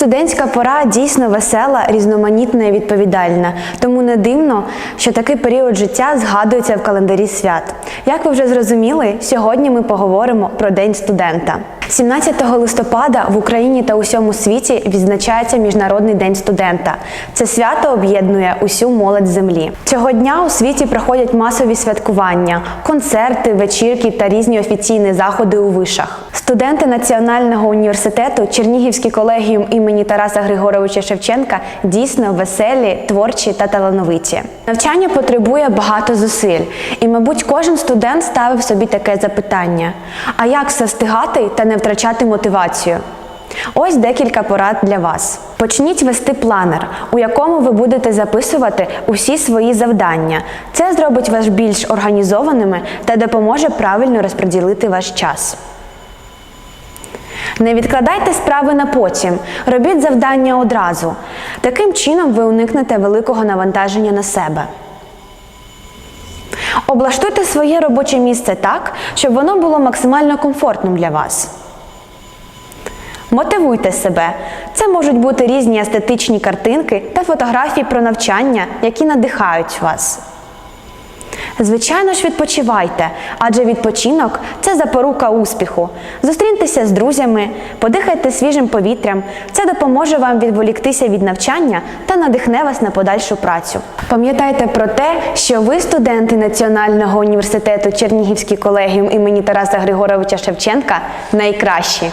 Студентська пора дійсно весела, різноманітна і відповідальна, тому не дивно, що такий період життя згадується в календарі свят. Як ви вже зрозуміли, сьогодні ми поговоримо про День студента. 17 листопада в Україні та усьому світі відзначається Міжнародний день студента. Це свято об'єднує усю молодь землі. Цього дня у світі проходять масові святкування, концерти, вечірки та різні офіційні заходи у вишах. Студенти Національного університету Чернігівський колегіум імені Тараса Григоровича Шевченка дійсно веселі, творчі та талановиті. Навчання потребує багато зусиль, і, мабуть, кожен студент ставив собі таке запитання: а як все встигати та не втрачати мотивацію? Ось декілька порад для вас. Почніть вести планер, у якому ви будете записувати усі свої завдання. Це зробить вас більш організованими та допоможе правильно розподілити ваш час. Не відкладайте справи на потім, робіть завдання одразу. Таким чином ви уникнете великого навантаження на себе. Облаштуйте своє робоче місце так, щоб воно було максимально комфортним для вас. Мотивуйте себе. Це можуть бути різні естетичні картинки та фотографії про навчання, які надихають вас. Звичайно ж, відпочивайте, адже відпочинок це запорука успіху. Зустріньтеся з друзями, подихайте свіжим повітрям. Це допоможе вам відволіктися від навчання та надихне вас на подальшу працю. Пам'ятайте про те, що ви студенти Національного університету Чернігівський колегіум імені Тараса Григоровича Шевченка найкращі.